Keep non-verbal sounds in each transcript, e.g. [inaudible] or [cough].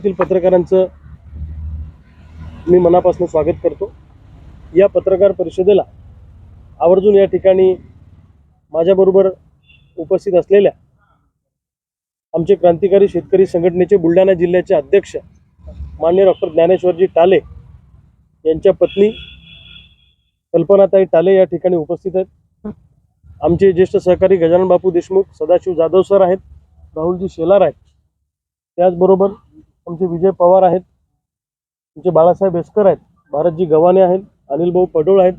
बुलढाण्यातील पत्रकारांचं मी मनापासून स्वागत करतो. या पत्रकार परिषदेला आवर्जून या ठिकाणी माझ्याबरोबर उपस्थित असलेल्या आमचे क्रांतिकारी शेतकरी संघटनेचे बुलढाणा जिल्ह्याचे अध्यक्ष मान्य डॉक्टर ज्ञानेश्वरजी टाले यांच्या पत्नी कल्पनाताई टाले या ठिकाणी उपस्थित आहेत. आमचे ज्येष्ठ सहकारी गजानन बापू देशमुख सदाशिव जाधव सर आहेत राहुलजी शेलार आहेत. त्याचबरोबर आमचे विजय पवार आहेत. आमचे बाळासाहेब हेसकर आहेत. भारतजी गव्हाणे आहेत. अनिल भाऊ पडोळ आहेत.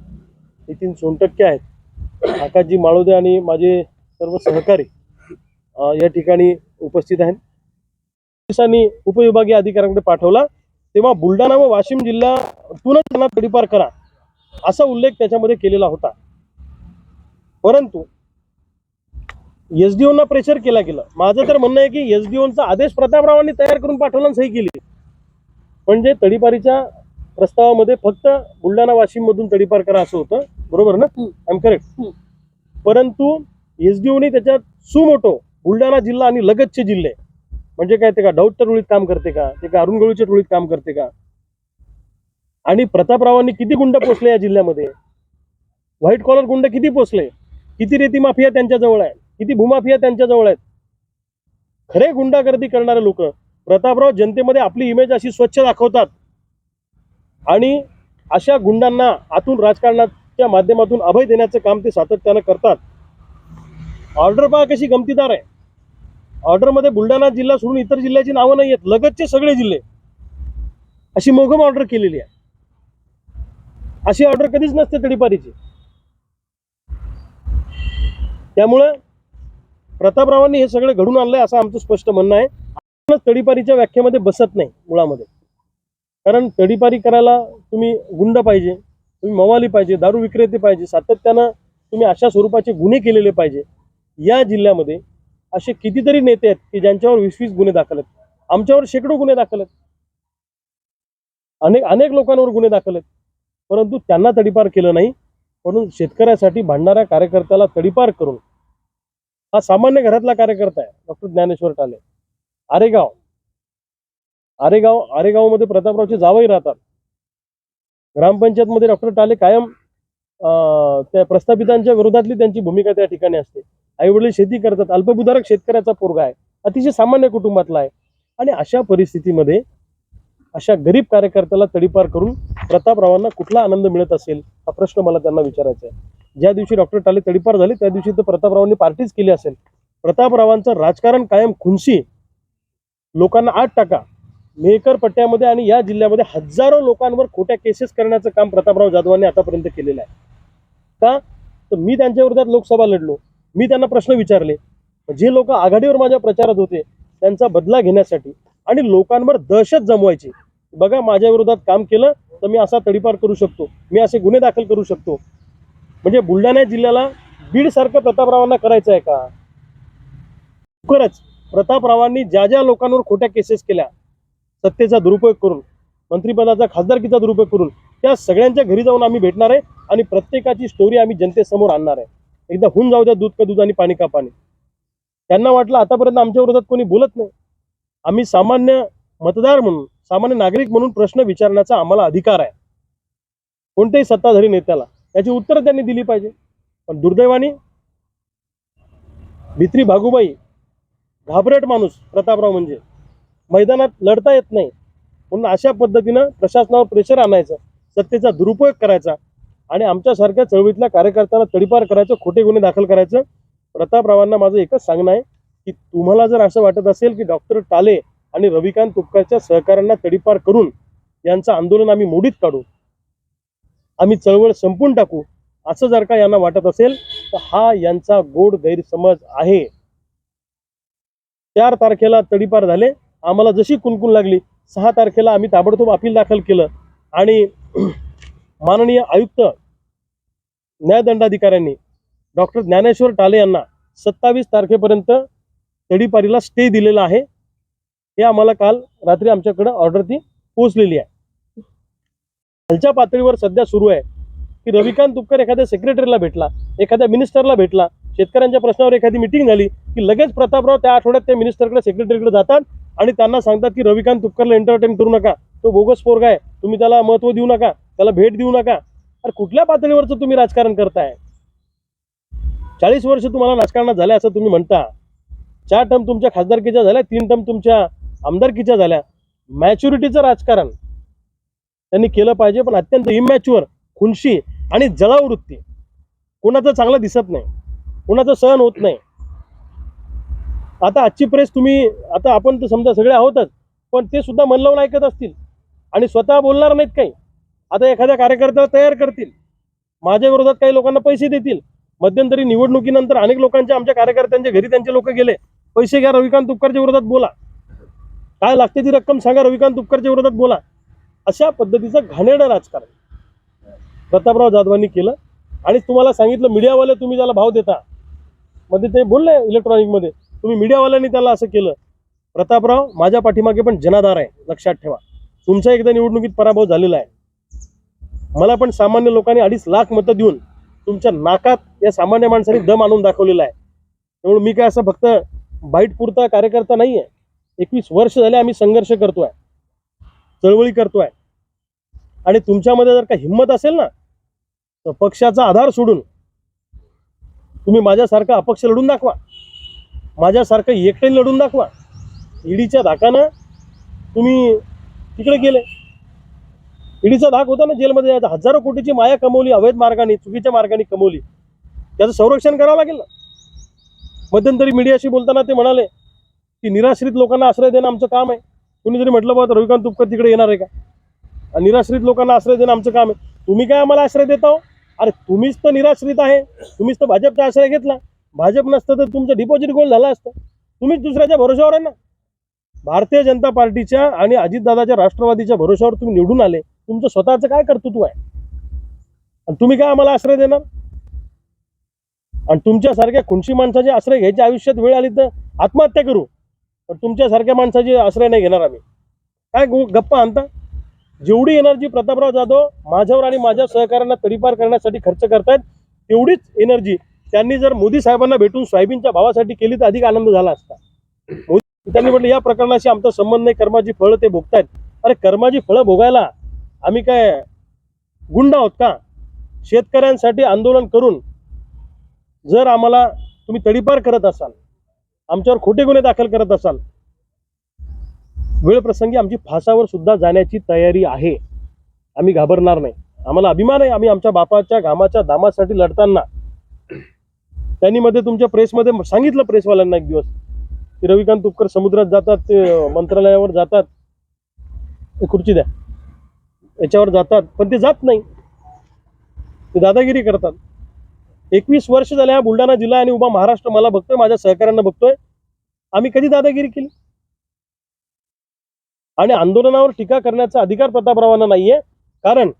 नितीन सोनटक्के आहेत. आकाशजी माळोदे आणि माझे सर्व सहकारी या ठिकाणी उपस्थित आहेत. पोलिसांनी उपविभागीय अधिकाऱ्यांकडे पाठवला. तेव्हा बुलढाणा व वाशिम जिल्ह्यातूनच त्यांना तडीपार करा असा उल्लेख त्याच्यामध्ये केलेला होता. परंतु एस डी ओना प्रेशर केला. गेलं माझं तर म्हणणं आहे की एस डी ओचा आदेश प्रतापरावांनी तयार करून पाठवला सही केली. म्हणजे तडीपारीच्या प्रस्तावामध्ये फक्त बुलढाणा वाशिम मधून तडीपार करा असं होतं. बरोबर ना. I M correct. परंतु एस डी ओने त्याच्यात सुमोटो बुलढाणा जिल्हा आणि लगतचे जिल्हे. म्हणजे काय ते का डौटच्या टोळीत काम करते का? ते का अरुण गवळीच्या टोळीत काम करते का? आणि प्रतापरावांनी किती गुंड पोचले या जिल्ह्यामध्ये? व्हाईट कॉलर गुंड किती पोचले किती रेती माफिया त्यांच्या जवळ आहे? किती भूमाफिया त्यांच्या जवळ आहेत. खरे गुंडागर्दी करणारे लोक प्रतापराव जनतेमध्ये आपली इमेज अशी स्वच्छ दाखवतात. आणि अशा गुंडांना आतून राजकारणाच्या माध्यमातून अभय देण्याचं काम ते सातत्यानं करतात. ऑर्डर पहा कशी गमतीदार आहे. ऑर्डरमध्ये बुलढाणा जिल्हा सोडून इतर जिल्ह्याची नावं नाही आहेत लगतचे सगळे जिल्हे. अशी मोघम ऑर्डर केलेली आहे. अशी ऑर्डर कधीच नसते तडीपारीची त्यामुळं प्रतापरावांनी हे सगळं घडून आणलंय असं आमचं स्पष्ट म्हणणं आहे. तडीपारीच्या व्याख्येमध्ये बसत नाही मुळामध्ये. कारण तडीपारी करायला तुम्ही गुंड पाहिजे तुम्ही मवाली पाहिजे दारू विक्रेते पाहिजे सातत्यानं तुम्ही अशा स्वरूपाचे गुन्हे केलेले पाहिजे. या जिल्ह्यामध्ये असे कितीतरी नेते आहेत की ज्यांच्यावर वीस वीस गुन्हे दाखल आहेत. आमच्यावर शेकडो गुन्हे दाखल आहेत. अनेक अनेक लोकांवर गुन्हे दाखल आहेत. परंतु त्यांना तडीपार केलं नाही. म्हणून शेतकऱ्यासाठी भांडणाऱ्या कार्यकर्त्याला तडीपार करून हा सामान्य घरातला कार्यकर्ता आहे डॉक्टर ज्ञानेश्वर टाले. आरेगाव. आरेगाव आरेगावमध्ये प्रतापरावचे जावई राहतात. ग्रामपंचायतमध्ये डॉक्टर टाले कायम त्या प्रस्थापितांच्या विरोधातली त्यांची भूमिका त्या ठिकाणी असते. आई वडील शेती करतात. अल्पभूधारक शेतकऱ्याचा पोरगा आहे. अतिशय सामान्य कुटुंबातला आहे. आणि अशा परिस्थितीमध्ये अशा गरीब कार्यकर्त्याला तडीपार करून प्रतापरावांना कुठला आनंद मिळत असेल हा प्रश्न मला त्यांना विचारायचा आहे. ज्या दिवशी डॉक्टर टाले तडीपार झाले त्या दिवशी तर प्रतापरावांनी पार्टीच केली असेल. प्रतापरावांचं राजकारण कायम खुनशी लोकांना आठ टाका. मेहकर पट्ट्यामध्ये आणि या जिल्ह्यामध्ये हजारो लोकांवर खोट्या केसेस करण्याचं काम प्रतापराव जाधवांनी आतापर्यंत केलेलं आहे. का? तर मी त्यांच्या विरोधात लोकसभा लढलो. मी त्यांना प्रश्न विचारले. जे लोक आघाडीवर माझ्या प्रचारात होते त्यांचा बदला घेण्यासाठी आणि लोकांवर दहशत जमवायची. बघा माझ्या विरोधात काम केलं तर मी असा तडीपार करू शकतो. मी असे गुन्हे दाखल करू शकतो. म्हणजे बुलढाणा जिल्ह्याला बीडसारखं प्रतापरावांना करायचं आहे का? लवकरच प्रतापरावांनी ज्या ज्या लोकांवर खोट्या केसेस केल्या सत्तेचा दुरुपयोग करून मंत्रिपदाचा खासदारकीचा दुरुपयोग करून त्या सगळ्यांच्या घरी जाऊन आम्ही भेटणार आहे आणि प्रत्येकाची स्टोरी आम्ही जनतेसमोर आणणार आहे. एकदा होऊन जाऊ द्या दूध का दूध आणि पाणी का पाणी. त्यांना वाटलं आतापर्यंत आमच्या विरोधात कोणी बोलत नाही. आम्ही सामान्य मतदार म्हणून सामान्य नागरिक म्हणून प्रश्न विचारण्याचा आम्हाला अधिकार आहे. कोणत्याही सत्ताधारी नेत्याला. याची उत्तरं त्यांनी दिली पाहिजे. पण दुर्दैवाने भित्री भागूबाई घाबरट माणूस प्रतापराव म्हणजे मैदानात लढता येत नाही. म्हणून अशा पद्धतीनं प्रशासनावर प्रेशर आणायचं सत्तेचा दुरुपयोग करायचा आणि आमच्यासारख्या चळवळीतल्या कार्यकर्त्यांना तडीपार करायचं खोटे गुन्हे दाखल करायचं. प्रतापरावांना माझं एकच सांगणं आहे की तुम्हाला जर असं वाटत असेल की डॉक्टर टाले आणि रविकांत तुपकरच्या सहकाऱ्यांना तडीपार करून यांचं आंदोलन आम्ही मोडीत काढू आम्ही चळवळ संपून टाकू असं जर का यांना वाटत असेल तर हा यांचा गोड गैरसमज आहे. चार तारखेला तडीपार झाले. आम्हाला जशी कुणकुण लागली सहा तारखेला आम्ही ताबडतोब अपील दाखल केलं आणि [clears throat] माननीय आयुक्त न्यायदंडाधिकाऱ्यांनी डॉक्टर ज्ञानेश्वर टाले यांना सत्तावीस तारखेपर्यंत तडीपारीला स्टे दिलेला आहे. हे आम्हाला काल रात्री आमच्याकडं ऑर्डर ती पोहोचलेली आहे. खालच्या पातळीवर सध्या सुरू आहे. की रविकांत तुपकर एखाद्या सेक्रेटरीला भेटला एखाद्या मिनिस्टरला भेटला शेतकऱ्यांच्या प्रश्नावर एखादी मिटिंग झाली की लगेच प्रतापराव त्या आठवड्यात त्या मिनिस्टरकडे सेक्रेटरीकडे जातात आणि त्यांना सांगतात की रविकांत तुपकरला एंटरटेन करू नका. तो बोगस पोरगा आहे. तुम्ही त्याला महत्त्व देऊ नका. त्याला भेट देऊ नका. अरे कुठल्या पातळीवरचं तुम्ही राजकारण करताय? चाळीस वर्ष तुम्हाला राजकारणात झाल्या असं तुम्ही म्हणता. चार टर्म तुमच्या खासदारकीच्या झाल्या तीन टर्म तुमच्या आमदारकीच्या झाल्या. मॅच्युरिटीचं राजकारण. त्यांनी केलं पाहिजे पण अत्यंत इमॅच्युअर खुनशी आणि जळाऊ वृत्ती. कोणाचं चांगलं दिसत नाही. कोणाचं सहन होत नाही. आता आजची प्रेस तुम्ही आता आपण तर समजा सगळे आहोतच पण ते सुद्धा मन लावून ऐकत असतील. आणि स्वतः बोलणार नाहीत काही. आता एखाद्या कार्यकर्त्याला तयार करतील. माझ्या विरोधात काही लोकांना पैसे देतील. मध्यंतरी निवडणुकीनंतर अनेक लोकांच्या आमच्या कार्यकर्त्यांच्या घरी त्यांचे लोक गेले. पैसे घ्या रविकांत तुपकरच्या विरोधात बोला. काय लागते ती रक्कम सांगा रविकांत तुपकरच्या विरोधात बोला. अशा पद्धतीचं घाणेरडं राजकारण. प्रतापराव जाधवांनी केलं. आणि तुम्हाला सांगितलं मीडियावाले तुम्ही त्याला भाव देता मध्ये ते बोलले इलेक्ट्रॉनिकमध्ये तुम्ही मीडियावाल्यांनी त्याला असं केलं. प्रतापराव माझ्या पाठीमागे पण जनाधार आहे लक्षात ठेवा. तुमचा एकदा निवडणुकीत पराभव झालेला आहे. मला पण सामान्य लोकांनी अडीच लाख मतं देऊन तुमच्या नाकात या सामान्य माणसाने दम आणून दाखवलेला आहे. त्यामुळे मी काय असं फक्त बाईट पुरता कार्यकर्ता नाही आहे एकवीस वर्ष झाले आम्ही संघर्ष करतोय. चळवळी करतोय. आणि तुमच्यामध्ये जर का हिंमत असेल ना तर पक्षाचा आधार सोडून तुम्ही माझ्यासारखा अपक्ष लढून दाखवा. माझ्यासारखं एकटे लढून दाखवा. ईडीच्या धाकानं तुम्ही तिकडे गेले. ईडीचा धाक होता ना जेलमध्ये जायचा. हजारो कोटीची माया कमवली अवैध मार्गाने चुकीच्या मार्गाने कमवली. त्याचं संरक्षण करावं लागेल ना. मध्यंतरी मीडियाशी बोलताना ते म्हणाले की निराश्रित लोकांना आश्रय देणं आमचं काम आहे. कुणी जरी म्हटलं बाबा रविकांत तुपकर तिकडे येणार आहे का? आणि निराश्रित लोकांना आश्रय देणं आमचं काम आहे. तुम्ही काय आम्हाला आश्रय देता हो अरे तुम्हीच तर निराश्रित आहे. तुम्हीच तर भाजपचा आश्रय घेतला. भाजप नसतं तर तुमचं डिपॉझिट गोल झालं असतं. तुम्हीच दुसऱ्याच्या भरोशावर आहे ना? भारतीय जनता पार्टीच्या आणि अजितदादाच्या राष्ट्रवादीच्या भरोशावर तुम्ही निवडून आले. तुमचं स्वतःचं काय कर्तृत्व आहे? आणि तुम्ही काय आम्हाला आश्रय देणार? आणि तुमच्यासारख्या खुनशी माणसाचे आश्रय घ्यायच्या आयुष्यात वेळ आली तर आत्महत्या करू. पण तुमच्यासारख्या माणसाची आश्रय नाही घेणार आम्ही. काय गप्पा आणता? जेवढी एनर्जी प्रतापराव जाधव माझ्यावर आणि माझ्या सहकाऱ्यांना तडीपार करण्यासाठी खर्च करतायत तेवढीच एनर्जी त्यांनी जर मोदी साहेबांना भेटून सोयाबीनच्या भावासाठी केली तर अधिक आनंद झाला असता. मोदी त्यांनी म्हटलं या प्रकरणाशी आमचा संबंध नाही कर्माची फळं ते भोगतायत. अरे कर्माची फळं भोगायला आम्ही काय गुंड आहोत का? शेतकऱ्यांसाठी आंदोलन करून जर आम्हाला तुम्ही तडीपार करत असाल आमच्यावर खोटे गुन्हे दाखल करत असाल. वेळ प्रसंगी आमची फासावर सुद्धा जाण्याची तयारी आहे. आम्ही घाबरणार नाही. आम्हाला अभिमान आहे आम्ही आमच्या बापाच्या घामाच्या दामासाठी लढताना. त्यांनी मध्ये तुमच्या प्रेसमध्ये सांगितलं प्रेसवाल्यांना एक दिवस. की रविकांत तुपकर समुद्रात जातात ते मंत्रालयावर जातात. ते खुर्ची द्या. याच्यावर जातात. पण ते जात नाही. ते दादागिरी करतात. एकवीस वर्ष झाले हा बुलढाणा जिल्हा आणि उभा महाराष्ट्र मला बघतोय माझ्या सहकाऱ्यांना बघतोय. आम्ही कधी दादागिरी केली? आणि आंदोलनावर टीका करण्याचा अधिकार प्रतापरावांना नाहीये कारण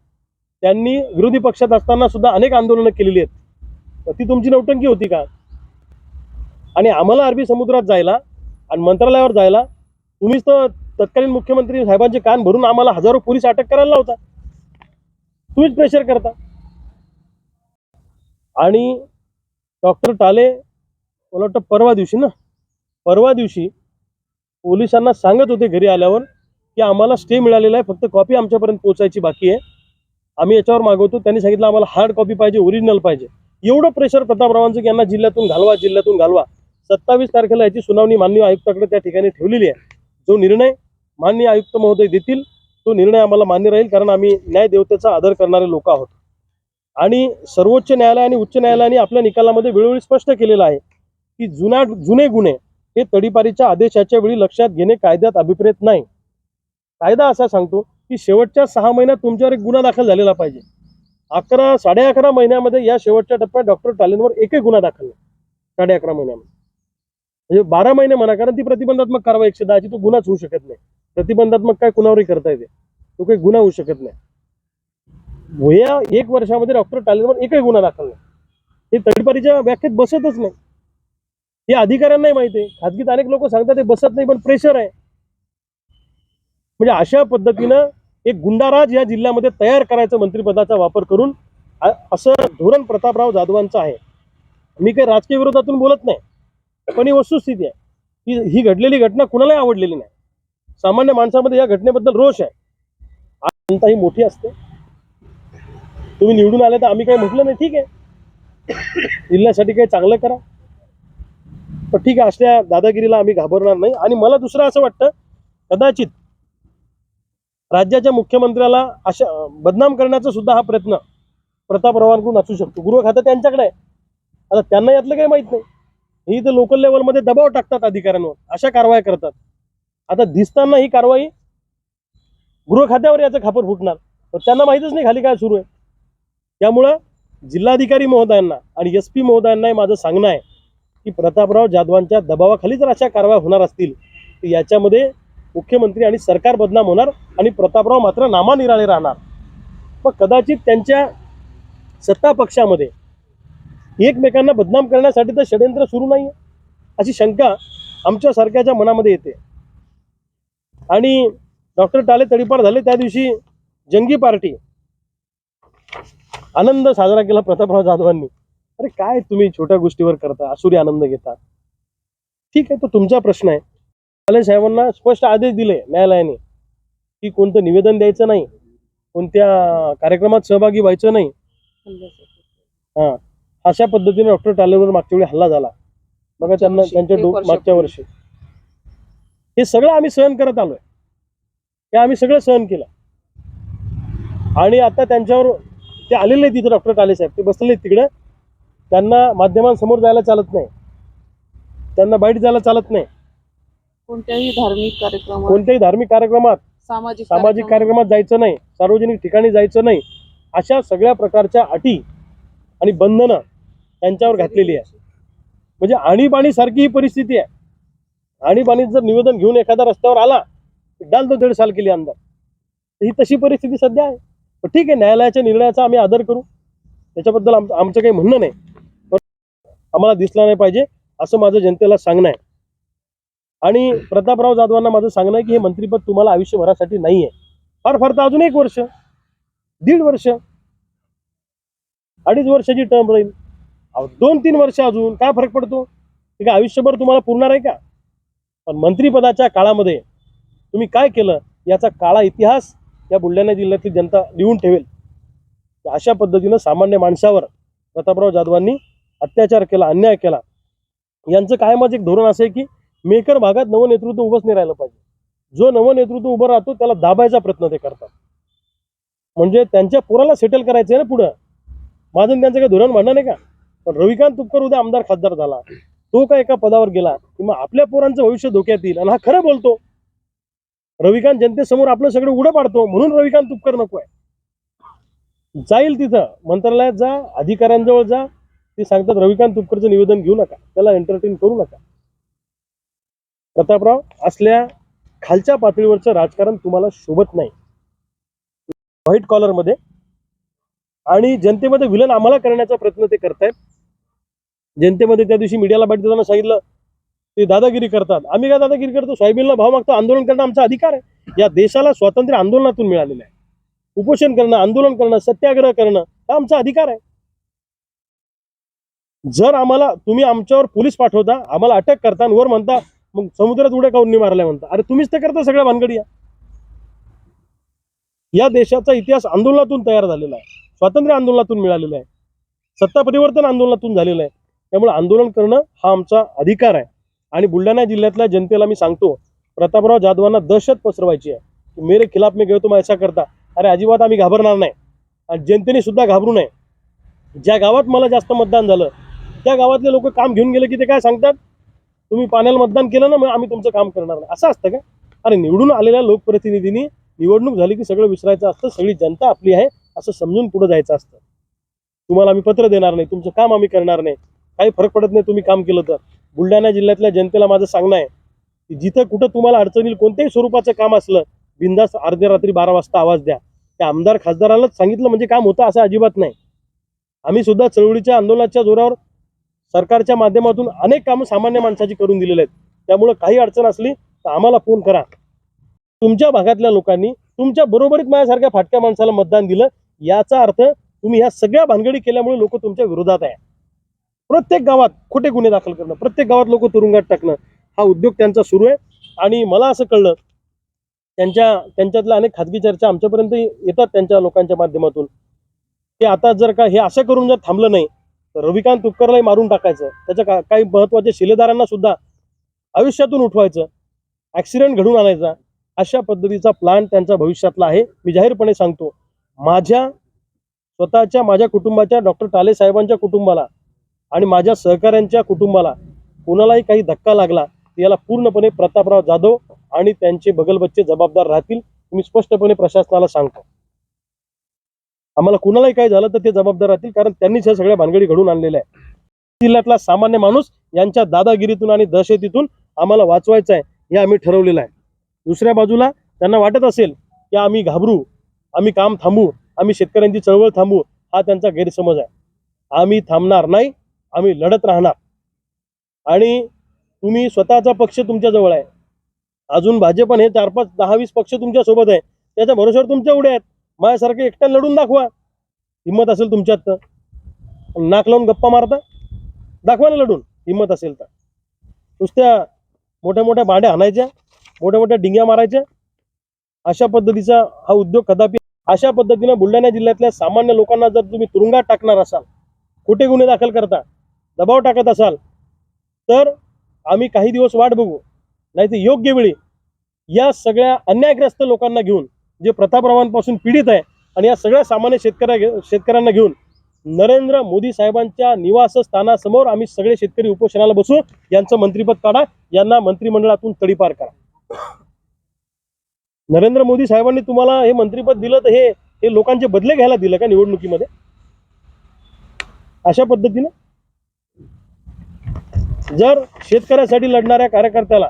त्यांनी विरोधी पक्षात असताना सुद्धा अनेक आंदोलनं केलेली आहेत. ती तुमची नौटंकी होती का? आणि आम्हाला अरबी समुद्रात जायला आणि मंत्रालयावर जायला तुम्हीच तर तत्कालीन मुख्यमंत्री साहेबांचे कान भरून आम्हाला हजारो पोलीस अटक करायला लावता. तुम्हीच प्रेशर करता. आणि डॉक्टर टाले मला वाटतं परवा दिवशी ना परवा दिवशी पोलिसांना सांगत होते घरी आल्यावर की आम्हाला स्टे मिळालेला आहे फक्त कॉपी आमच्यापर्यंत पोहोचायची बाकी आहे. आम्ही याच्यावर मागवतो त्यांनी सांगितलं आम्हाला हार्ड कॉपी पाहिजे ओरिजिनल पाहिजे. एवढं प्रेशर प्रतापरावांचं की यांना जिल्ह्यातून घालवा जिल्ह्यातून घालवा. सत्तावीस तारखेला याची सुनावणी माननीय आयुक्ताकडे त्या ठिकाणी ठेवलेली आहे. जो निर्णय माननीय आयुक्त महोदय देतील तो निर्णय आम्हाला मान्य राहील कारण आम्ही न्यायदेवतेचा आदर करणारे लोक आहोत. आणि सर्वोच्च न्यायालय आणि उच्च न्यायालयाने आपल्या निकालामध्ये वेळोवेळी स्पष्ट केलेलं आहे की जुना जुने गुन्हे हे तडीपारीच्या आदेशाच्या वेळी लक्षात घेणे कायद्यात अभिप्रेत नाही. कायदा असा सांगतो की शेवटच्या सहा महिन्यात तुमच्यावर एक गुन्हा दाखल झालेला पाहिजे. अकरा साडे अकरा महिन्यामध्ये या शेवटच्या टप्प्यात डॉक्टर टालेंवर एकही गुन्हा दाखल नाही. साडे अकरा महिन्यामध्ये. म्हणजे बारा महिने म्हणा कारण ती प्रतिबंधात्मक कारवाई एकशे दहाची तो गुन्हाच होऊ शकत नाही. प्रतिबंधात्मक काय कुणावरही करता येते. तो काही गुन्हा होऊ शकत नाही. या एक वर्षामध्ये डॉक्टर टालेवर एकही गुन्हा दाखल नाही. हे तडीपारीच्या व्याख्येत बसतच नाही. हे अधिकाऱ्यांनाही माहिती आहे. खाजगीत अनेक लोक सांगतात ते बसत नाही पण प्रेशर आहे. म्हणजे अशा पद्धतीनं एक गुंडाराज या जिल्ह्यामध्ये तयार करायचं मंत्रिपदाचा वापर करून असं धोरण प्रतापराव जाधवांचं आहे. मी काही राजकीय विरोधातून बोलत नाही पण ही वस्तुस्थिती आहे. ही ही घडलेली घटना कुणालाही आवडलेली नाही. सामान्य माणसामध्ये या घटनेबद्दल रोष आहे. आज ही मोठी असते. तुम्ही निवडून आले तर आम्ही काही म्हटलं नाही ठीक आहे. जिल्ह्यासाठी काही चांगलं करा. पण ठीक आहे असल्या दादागिरीला आम्ही घाबरणार नाही. आणि मला दुसरं असं वाटतं कदाचित राज्याच्या मुख्यमंत्र्याला अशा बदनाम करण्याचा सुद्धा हा प्रयत्न प्रताप प्रतापरावांकडून असू शकतो. गृह खातं त्यांच्याकडे आहे. आता त्यांना यातलं काही माहीत नाही. ही तर लोकल लेवलमध्ये दबाव टाकतात अधिकाऱ्यांवर. अशा कारवाया करतात. आता दिसताना ही कारवाई गृह खात्यावर याचं खापर फुटणार. त्यांना माहीतच नाही खाली काय सुरू आहे. त्यामुळं जिल्हाधिकारी महोदयांना आणि एस पी महोदयांनाही माझं सांगणं आहे की प्रतापराव जाधवांच्या दबावाखाली जर अशा कारवाया होणार असतील तर याच्यामध्ये मुख्यमंत्री आणि सरकार बदनाम होणार आणि प्रतापराव मात्र नामानिराळे राहणार. मग कदाचित त्यांच्या सत्ता पक्षामध्ये एकमेकांना बदनाम करण्यासाठी तर षडयंत्र सुरू नाही आहे अशी शंका आमच्यासारख्याच्या मनामध्ये येते. आणि डॉक्टर टाले तडीपार झाले त्या दिवशी जंगी पार्टी आनंद साजरा केला प्रतापराव जाधवांनी. अरे काय तुम्ही छोट्या गोष्टीवर करता असुरी आनंद घेता? ठीक आहे तो तुमचा प्रश्न आहे. टाले साहेबांना स्पष्ट आदेश दिले न्यायालयाने की कोणतं निवेदन द्यायचं नाही कोणत्या कार्यक्रमात सहभागी व्हायचं नाही. हा अशा पद्धतीने डॉक्टर टालेवर मागच्या वेळी हल्ला झाला. बघा त्यांना त्यांच्या डो-. मागच्या वर्षी. हे सगळं आम्ही सहन करत आलोय. हे आम्ही सगळं सहन केलं. आणि आता त्यांच्यावर ते आलेले तिथे डॉक्टर टाले साहेब. ते बसलेले तिकडे. त्यांना माध्यमांसमोर जायला चालत नाही. त्यांना बाईट जायला चालत नाही. कोणत्याही धार्मिक कार्यक्रमात कोणत्याही धार्मिक कार्यक्रमात सामाजिक सामाजिक कार्यक्रमात जायचं नाही सार्वजनिक ठिकाणी जायचं नाही अशा सगळ्या प्रकारच्या अटी आणि बंधनं त्यांच्यावर घातलेली आहे म्हणजे आणीबाणी सारखी ही परिस्थिती आहे. आणीबाणीत जर निवेदन घेऊन एखादा रस्त्यावर आला डाल तो दीड साल केली अंदर ही तशी परिस्थिती सध्या आहे. पण ठीक आहे न्यायालयाच्या निर्णयाचा आम्ही आदर करू. त्याच्याबद्दल आम आमचं काही म्हणणं नाही. पण आम्हाला दिसला नाही पाहिजे असं माझं जनतेला सांगणं आहे. आणि प्रतापराव जाधवांना माझं सांगणं आहे की हे मंत्रीपद तुम्हाला आयुष्यभरासाठी नाही आहे फार फार तर अजून एक वर्ष. दीड वर्ष. अडीच वर्षाची टर्म राहील. अहो, दोन तीन वर्ष अजून. काय फरक पडतो? ते काय आयुष्यभर तुम्हाला पुरणार आहे का? पण मंत्रिपदाच्या काळामध्ये तुम्ही काय केलं? याचा काळा इतिहास या बुलढाणा जिल्ह्यातली जनता लिहून ठेवेल. अशा पद्धतीनं सामान्य माणसावर प्रतापराव जाधवांनी अत्याचार केला अन्याय केला. यांचं कायमच एक धोरण असं आहे की मेकर भागात नवनेतृत्व उभंच नाही राहिलं पाहिजे. जो नवनेतृत्व उभं राहतो त्याला दाबायचा प्रयत्न ते करतात. म्हणजे त्यांच्या पोराला सेटल करायचं आहे ना पुढं. माझं त्यांचं काही धोरण म्हणणं नाही का? पण रविकांत तुपकर उद्या आमदार खासदार झाला. तो का एका पदावर गेला किंवा आपल्या पोरांचं भविष्य धोक्यात येईल. आणि हा खरं बोलतो. रविकांत जनतेसमोर आपलं सगळं उडं पाडतो म्हणून रविकांत तुपकर नको आहे. जाईल तिथं मंत्रालयात जा अधिकाऱ्यांजवळ जा ते सांगतात रविकांत तुपकरचं निवेदन घेऊ नका त्याला एंटरटेन करू नका. प्रतापराव असल्या खालच्या पातळीवरचं राजकारण तुम्हाला शोभत नाही. व्हाईट कॉलरमध्ये. आणि जनतेमध्ये विलन आम्हाला करण्याचा प्रयत्न ते करतायत. जनतेमध्ये त्या दिवशी मीडियाला भेट देताना सांगितलं ते दादागिरी करतात. आम्ही काय दादागिरी करतो? सोयाबीनला भाव मागतो आंदोलन करणं आमचा अधिकार आहे. या देशाला स्वातंत्र्य आंदोलनातून मिळालेलं आहे. उपोषण करणं आंदोलन करणं सत्याग्रह करणं हा आमचा अधिकार आहे. जर आम्हाला तुम्ही आमच्यावर पोलीस पाठवता आम्हाला अटक करता वर म्हणता मग समुद्रात उड्या काऊन मारल्या म्हणता? अरे तुम्हीच ते करता सगळ्या भानगडी या देशाचा इतिहास आंदोलनातून तयार झालेला आहे. स्वातंत्र्य आंदोलनातून मिळालेला आहे. सत्ता परिवर्तन आंदोलनातून झालेलं आहे. त्यामुळे आंदोलन करणं हा आमचा अधिकार आहे. आणि बुलढाणा जिल्ह्यातल्या जनतेला मी सांगतो प्रतापराव जाधवांना दहशत पसरवायची आहे. मेरे खिलाफ मी गेलो तुम ऐसा करता. अरे अजिबात आम्ही घाबरणार नाही. आणि जनतेने सुद्धा घाबरू नये. ज्या गावात मला जास्त मतदान झालं त्या गावातले लोक काम घेऊन गेले की ते काय सांगतात? तुम्ही पाण्याला मतदान केलं ना मग आम्ही तुमचं काम करणार नाही. असं असतं का? अरे निवडून आलेल्या लोकप्रतिनिधींनी निवडणूक झाली की सगळं विसरायचं असतं सगळी जनता आपली आहे असं समजून पुढे जायचं असतं. तुम्हाला आम्ही पत्र देणार नाही तुमचं काम आम्ही करणार नाही. काही फरक पडत नाही तुम्ही काम केलं तर. बुलढाणा जिल्ह्यातल्या जनतेला माझं सांगणं आहे की जिथं कुठं तुम्हाला अडचणील कोणत्याही स्वरूपाचं काम असलं बिंदास अर्ध्या रात्री बारा वाजता आवाज द्या. त्या आमदार खासदारालाच सांगितलं म्हणजे काम होतं असं अजिबात नाही. आम्ही सुद्धा चळवळीच्या आंदोलनाच्या जोरावर सरकारच्या माध्यमातून अनेक कामं सामान्य माणसाची करून दिलेले आहेत. त्यामुळं काही अडचण असली तर आम्हाला फोन करा. तुमच्या भागातल्या लोकांनी तुमच्या बरोबरीत माझ्यासारख्या फाटक्या माणसाला मतदान दिलं याचा अर्थ तुम्ही ह्या सगळ्या भानगडी केल्यामुळे लोक तुमच्या विरोधात आहे. प्रत्येक गावात खोटे गुन्हे दाखल करणं प्रत्येक गावात लोक तुरुंगात टाकणं हा उद्योग त्यांचा सुरू आहे. आणि मला असं कळलं त्यांच्या त्यांच्यातल्या अनेक खाजगी चर्चा आमच्यापर्यंत येतात त्यांच्या लोकांच्या माध्यमातून. ते आता जर का हे असं करून जर थांबलं नाही तर रविकांत तुपकरलाही मारून टाकायचं. त्याच्या का काही महत्त्वाच्या शिलेदारांना सुद्धा आयुष्यातून उठवायचं ॲक्सिडेंट घडून आणायचा अशा पद्धतीचा प्लॅन त्यांचा भविष्यातला आहे. मी जाहीरपणे सांगतो माझ्या स्वतःच्या माझ्या कुटुंबाच्या डॉक्टर टाले साहेबांच्या कुटुंबाला आणि माझ्या सहकाऱ्यांच्या कुटुंबाला कुणालाही काही धक्का लागला तर याला पूर्णपणे प्रतापराव जाधव आणि त्यांचे बगलबच्चे जबाबदार राहतील मी स्पष्टपणे प्रशासनाला सांगतो. आम्हाला कुणालाही काही झालं तर ते जबाबदार राहतील कारण त्यांनीच ह्या सगळ्या भानगडी घडून आणलेल्या आहे जिल्ह्यातला सामान्य माणूस यांच्या दादागिरीतून आणि दहशतीतून आम्हाला वाचवायचं आहे हे आम्ही ठरवलेलं आहे. दुसऱ्या बाजूला त्यांना वाटत असेल की आम्ही घाबरू आम्ही काम थांबू आम्ही शेतकऱ्यांची चळवळ थांबू हा त्यांचा गैरसमज आहे. आम्ही थांबणार नाही आम्ही लढत राहणार. आणि तुम्ही स्वतःचा पक्ष तुमच्याजवळ आहे. अजून भाजपन हे चार पाच दहा वीस पक्ष तुमच्यासोबत आहे. त्याच्या भरोश्यावर तुमच्या उड्या आहेत. माझ्यासारखे एकट्या लढून दाखवा. हिंमत असेल तुमच्यात तर. नाक लावून गप्पा मारता. दाखवा ना लढून. हिंमत असेल तर. नुसत्या मोठ्या मोठ्या भांड्या आणायच्या मोठ्या मोठ्या डिंग्या मारायच्या. अशा पद्धतीचा हा उद्योग कदापि अशा पद्धतीनं बुलढाणा जिल्ह्यातल्या सामान्य लोकांना जर तुम्ही तुरुंगात टाकणार असाल कुठे गुन्हे दाखल करता दबाव टाकत असाल तर आम्ही काही दिवस वाट बघू. नाही तर योग्य वेळी या सगळ्या अन्यायग्रस्त लोकांना घेऊन जे प्रतापरावांपासून पीडित आहे आणि या सगळ्या सामान्य शेतकऱ्या शेतकऱ्यांना घेऊन नरेंद्र मोदी साहेबांच्या निवासस्थानासमोर आम्ही सगळे शेतकरी उपोषणाला बसू यांचं मंत्रीपद काढा यांना मंत्रिमंडळातून तडीपार करा. नरेंद्र मोदी साहेबांनी तुम्हाला हे मंत्रिपद दिलं तर हे हे लोकांचे बदले घ्यायला दिलं का निवडणुकीमध्ये? अशा पद्धतीनं? जर शेतकऱ्यासाठी लढणाऱ्या कार्यकर्त्याला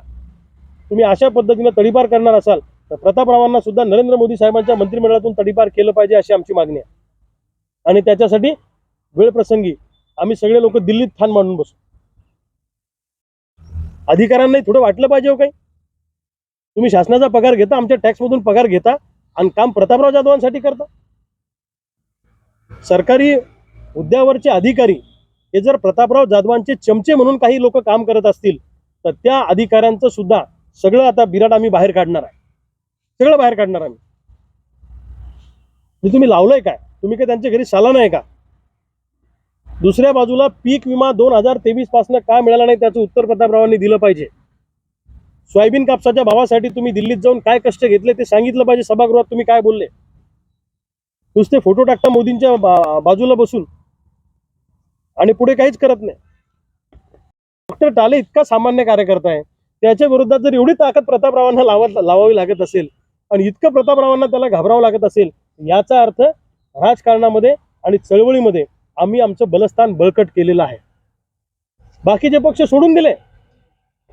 तुम्ही अशा पद्धतीनं तडीपार करणार असाल तर प्रतापरावांना सुद्धा नरेंद्र मोदी साहेबांच्या मंत्रिमंडळातून तडीपार केलं पाहिजे अशी आमची मागणी आहे. आणि त्याच्यासाठी वेळप्रसंगी आम्ही सगळे लोक दिल्लीत ठाण मांडून बसू. अधिकाऱ्यांनाही थोडं वाटलं पाहिजे हो काही. तुम्ही शासनाचा पगार घेता आमच्या टॅक्समधून पगार घेता आणि काम प्रतापराव जाधवांसाठी करता. सरकारी हुद्द्यावरचे अधिकारी हे जर प्रतापराव जाधवांचे चमचे म्हणून काही लोक काम करत असतील तर त्या अधिकाऱ्यांचं सुद्धा सगळं आता बिराड आम्ही बाहेर काढणार आहे. सगळं बाहेर काढणार आम्ही. म्हणजे तुम्ही लावलंय काय? तुम्ही काय त्यांच्या घरी साला नाही का? दुसऱ्या बाजूला पीक विमा दोन हजार तेवीसपासून का मिळाला नाही त्याचं उत्तर प्रतापरावांनी दिलं पाहिजे. सोयाबीन कापसाच्या भावासाठी तुम्ही दिल्लीत जाऊन काय कष्ट घेतले ते सांगितलं पाहिजे सभागृहात तुम्ही काय बोलले? नुसते फोटो टाकता मोदींच्या बाजूला बसून. आणि पुढे काहीच करत नाही. डॉक्टर टाले इतका सामान्य कार्यकर्ता आहे. त्याच्या विरोधात जर एवढी ताकद प्रतापरावांना लावत लावावी लागत असेल आणि इतकं प्रतापरावांना त्याला घाबरावं लागत असेल याचा अर्थ राजकारणामध्ये आणि चळवळीमध्ये आम्ही आमचं बलस्थान बळकट केलेलं आहे. बाकीचे पक्ष सोडून दिले.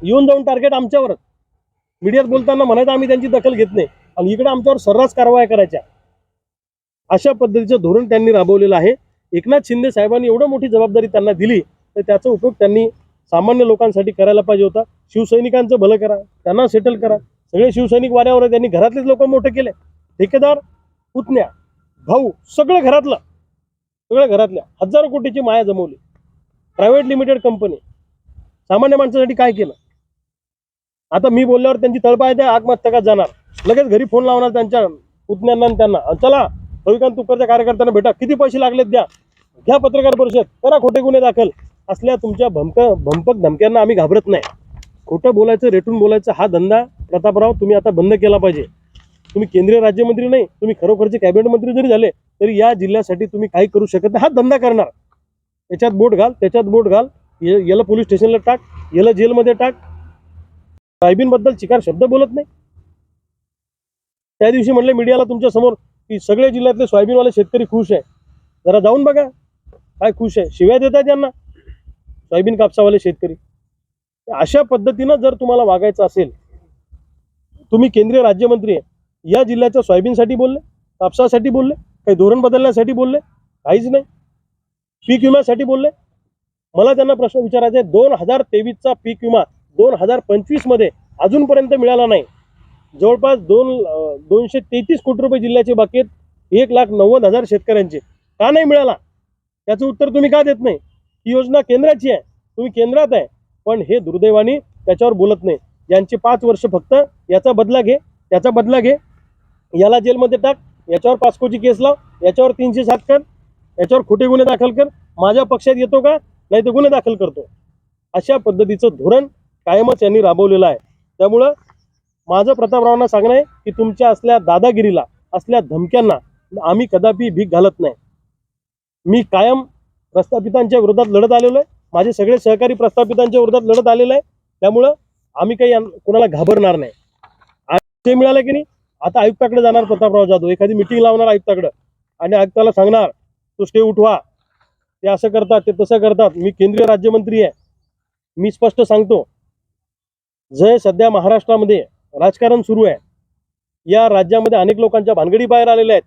येऊन जाऊन टार्गेट आमच्यावरच मीडियात बोलताना म्हणायचं आम्ही त्यांची दखल घेत नाही. आणि इकडे आमच्यावर सर्रास कारवाया करायच्या. अशा पद्धतीचं धोरण त्यांनी राबवलेलं आहे. एकनाथ शिंदे साहेबांनी एवढं मोठी जबाबदारी त्यांना दिली तर त्याचा उपयोग त्यांनी सामान्य लोकांसाठी करायला पाहिजे होता. शिवसैनिकांचं भलं करा त्यांना सेटल करा. सगळे शिवसैनिक वाऱ्यावर त्यांनी घरातलेच लोक मोठे केले. ठेकेदार पुतण्या भाऊ सगळं घरातलं. सगळं घरातल्या. हजारो कोटीची माया जमवली. प्रायव्हेट लिमिटेड कंपनी सामान्य माणसासाठी काय केलं? आता मी बोलल्यावर त्यांची तळपाय द्या आत्महत्या जाणार. लगेच घरी फोन लावणार त्यांच्या पुतण्यांना आणि त्यांना. चला रविकांत तुपकरच्या कार्यकर्त्यांना भेटा. किती पैसे लागलेत द्या. घ्या पत्रकार परिषद. करा खोटे गुन्हे दाखल. असल्या तुमच्या भमक भंपक धमक्यांना आम्ही घाबरत नाही. खोटं बोलायचं रेटून बोलायचं हा धंदा प्रतापराव तुम्ही आता बंद केला पाहिजे. तुम्ही केंद्रीय राज्यमंत्री नाही तुम्ही खरोखरचे कॅबिनेट मंत्री जरी झाले तरी या जिल्ह्यासाठी तुम्ही काही करू शकत नाही. हा धंदा करणार. याच्यात बोट घाल त्याच्यात बोट घाल. याला पोलीस स्टेशनला टाक याला जेलमध्ये टाक. साहेबींबद्दल चिकार शब्द बोलत नाही. त्या दिवशी म्हणले मीडियाला तुमच्यासमोर की सगळे जिल्ह्यातले सोयाबीनवाले शेतकरी खुश आहे. जरा जाऊन बघा. काय खुश आहे. शिव्या देतात त्यांना. सोयाबीन कापसावाले शेतकरी. अशा पद्धतीनं जर तुम्हाला वागायचं असेल तुम्ही केंद्रीय राज्यमंत्री आहे. या जिल्ह्याच्या सोयाबीनसाठी बोलले कापसासाठी बोलले काही धोरण बदलण्यासाठी बोलले काहीच नाही. पीक विम्यासाठी बोलले. मला त्यांना प्रश्न विचारायचा आहे. दोन हजार तेवीसचा पीक विमा दोन हजार पंचवीसमध्ये अजूनपर्यंत मिळाला नाही. जवळपास दोन दोनशे तेहतीस कोटी रुपये जिल्ह्याचे बाकी आहेत. एक लाख नव्वद हजार शेतकऱ्यांचे. का नाही मिळाला? त्याचं उत्तर तुम्ही का देत नाही? ही योजना केंद्राची आहे. तुम्ही केंद्रात आहे. पण हे दुर्दैवाने त्याच्यावर बोलत नाही. यांचे पाच वर्ष फक्त याचा बदला घे त्याचा बदला घे. याला जेलमध्ये टाक. याच्यावर पास्कोची केस लाव. याच्यावर तीनशे सात कर. याच्यावर खोटे गुन्हे दाखल कर. माझ्या पक्षात येतो का? नाही तर गुन्हे दाखल करतो. अशा पद्धतीचं धोरण कायमच यांनी राबवलेलं आहे. त्यामुळं माझं प्रतापरावांना सांगणं आहे की तुमच्या असल्या दादागिरीला असल्या धमक्यांना आम्ही कदापि भीक घालत नाही. मी कायम प्रस्थापितांच्या विरोधात लढत आलेलो आहे. माझे सगळे सहकारी प्रस्थापितांच्या विरोधात लढत आलेलं आहे. त्यामुळं आम्ही काही कुणाला कोणाला घाबरणार नाही. ते मिळालं की नाही आता आयुक्ताकडे जाणार प्रतापराव जाधव. एखादी मिटिंग लावणार आयुक्ताकडे. आणि आयुक्ताला सांगणार तो स्टे उठवा. ते असं करतात ते तसं करतात. मी केंद्रीय राज्यमंत्री आहे. मी स्पष्ट सांगतो. जे सध्या महाराष्ट्रामध्ये राजकारण सुरू आहे. या राज्यामध्ये अनेक लोकांच्या भानगडी बाहेर आलेल्या आहेत.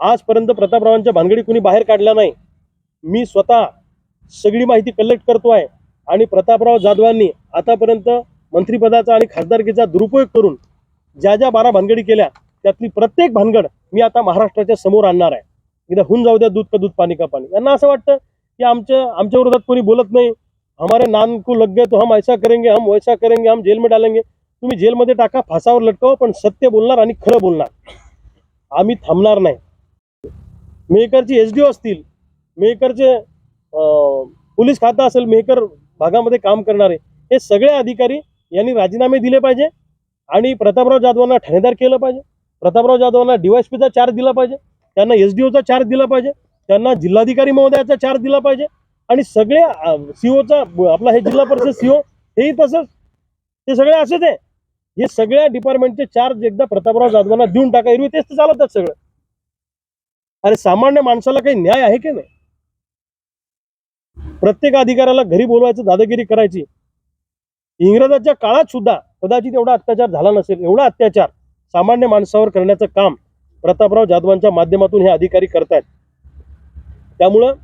आजपर्यंत प्रतापरावांच्या भानगडी कुणी बाहेर काढल्या नाही. मी स्वतः सगळी माहिती कलेक्ट करतो आहे आणि प्रतापराव जाधवांनी आतापर्यंत मंत्रिपदाचा आणि खासदारकीचा दुरुपयोग करून ज्या ज्या बारा भानगडी केल्या त्यातली प्रत्येक भानगड मी आता महाराष्ट्राच्या समोर आणणार आहे. एकदा होऊन जाऊ द्या दूध का दूध पाणी का पाणी. यांना असं वाटतं की आमच्या आमच्या विरोधात कोणी बोलत नाही. हमारे नान को लग गए तो हम ऐसा करेंगे हम वैसा करेंगे हम जेल में डालेंगे. तुम्ही जेलमध्ये टाका फासावर लटकाव पण सत्य बोलणार आणि खरं बोलणार. आम्ही थांबणार नाही. मेहकरचे एस डी ओ असतील मेहकरचे पोलीस खातं असेल मेहकर भागामध्ये काम करणारे हे सगळे अधिकारी यांनी राजीनामे दिले पाहिजे आणि प्रतापराव जाधवांना ठाणेदार केलं पाहिजे. प्रतापराव जाधवांना डीवायसपीचा चार्ज दिला पाहिजे. त्यांना एस डी ओचा चार्ज दिला पाहिजे. त्यांना जिल्हाधिकारी महोदयाचा चार्ज दिला पाहिजे. आणि सगळे सीओचा आपला हे जिल्हा परिषद सीओ हेही तसंच. ते सगळे असेच आहे. हे सगळ्या डिपार्टमेंटचे चार्ज एकदा प्रतापराव जाधवांना देऊन टाका. एरवी तेच तर चालवतात सगळं. अरे सामान्य माणसाला काही न्याय आहे की नाही? प्रत्येक अधिकाऱ्याला घरी बोलवायचं दादागिरी करायची. इंग्रजाच्या काळात सुद्धा कदाचित एवढा अत्याचार झाला नसेल एवढा अत्याचार सामान्य माणसावर करण्याचं काम प्रतापराव जाधवांच्या माध्यमातून हे अधिकारी करतायत. त्यामुळं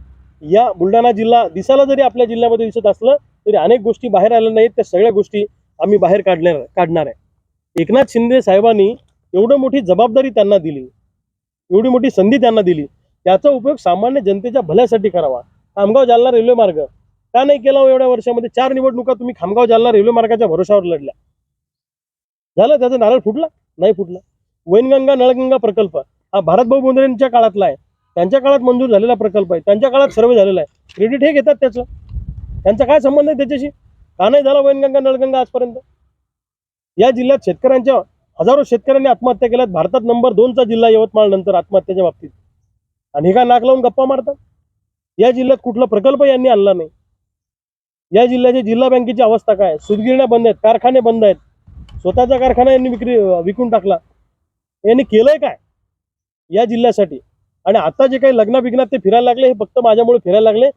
या बुलढाणा जिल्हा दिसायला जरी आपल्या जिल्ह्यामध्ये दिसत असलं तरी अनेक गोष्टी बाहेर आल्या नाहीत. त्या सगळ्या गोष्टी आम्ही बाहेर काढणार काढणार आहे. एकनाथ शिंदे साहेबांनी एवढं मोठी जबाबदारी त्यांना दिली. एवढी मोठी संधी त्यांना दिली. त्याचा उपयोग सामान्य जनतेच्या भल्यासाठी करावा. खामगाव जालना रेल्वे मार्ग. का नाही केला हो एवढ्या वर्षामध्ये? चार निवडणुका तुम्ही खामगाव जालना रेल्वे मार्गाच्या भरोशावर लढल्या. झालं? त्याचा नारळ फुटला? नाही फुटला. वैनगंगा नळगंगा प्रकल्प. हा भारतभाऊ बोंद्रेंच्या काळातला आहे. त्यांच्या काळात मंजूर झालेला प्रकल्प आहे. त्यांच्या काळात सर्वे झालेला आहे. क्रेडिट हे घेतात त्याचं. त्यांचा काय संबंध आहे त्याच्याशी? का नाही झाला वैनगंगा नळगंगा आजपर्यंत? या जिल्ह्यात शेतकऱ्यांच्या हजारो शेतकऱ्यांनी आत्महत्या केल्यात. भारतात नंबर दोनचा जिल्हा यवतमाळ नंतर आत्महत्याच्या बाबतीत. आणि हे का नाक लावून गप्पा मारतात? या जिल्ह्यात कुठला प्रकल्प यांनी आणला नाही. या जिल्ह्याची जिल्हा बँकेची अवस्था काय? सुदगिरण्या बंद आहेत कारखाने बंद आहेत. स्वतःचा कारखाना यांनी विक्री विकून टाकला. यांनी केलंय काय? या जिल्ह्यासाठी. आणि आता जे काही लग्ना बिग्नात ते फिरायला लागले हे फक्त माझ्यामुळे फिरायला लागले.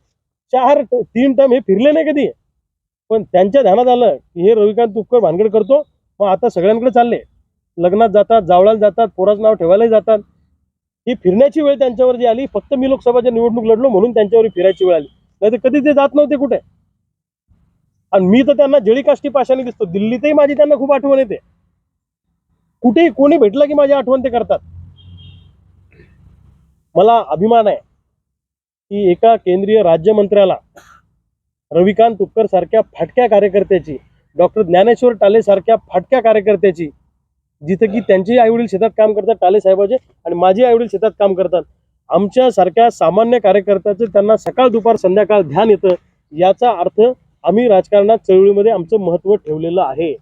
चार तीन टर्म हे फिरले नाही कधी. पण त्यांच्या ध्यानात आलं की हे रविकांत तुपकर भानगड करतो मग आता सगळ्यांकडे चालले. लग्नात जातात जावळाला जातात पोराचं नाव ठेवायलाही जातात. ही फिरण्याची वेळ त्यांच्यावर जी आली फक्त मी लोकसभाच्या निवडणूक लढलो म्हणून त्यांच्यावर फिरायची वेळ आली. नाही तर कधी ते जात नव्हते कुठे? आणि मी तर त्यांना जळीकाष्टी पाशाने दिसतो. दिल्लीतही माझी त्यांना खूप आठवण येते. कुठेही कोणी भेटलं की माझी आठवण ते करतात. मला अभिमान आहे की एका केंद्रीय राज्यमंत्र्याला रविकांत तुपकर सारख्या फाटक्या कार्यकर्त्याची डॉक्टर ज्ञानेश्वर टाले सारख्या फाटक्या कार्यकर्त्याची जिथं की त्यांचे आईवडील शेतात काम करतात टाले साहेबाचे आणि माझे आईवडील शेतात काम करतात. आमच्या सारख्या सामान्य कार्यकर्त्याचं त्यांना सकाळ दुपार संध्याकाळ ध्यान येतं याचा अर्थ आम्ही राजकारणात चळवळीमध्ये आमचं महत्त्व ठेवलेलं आहे.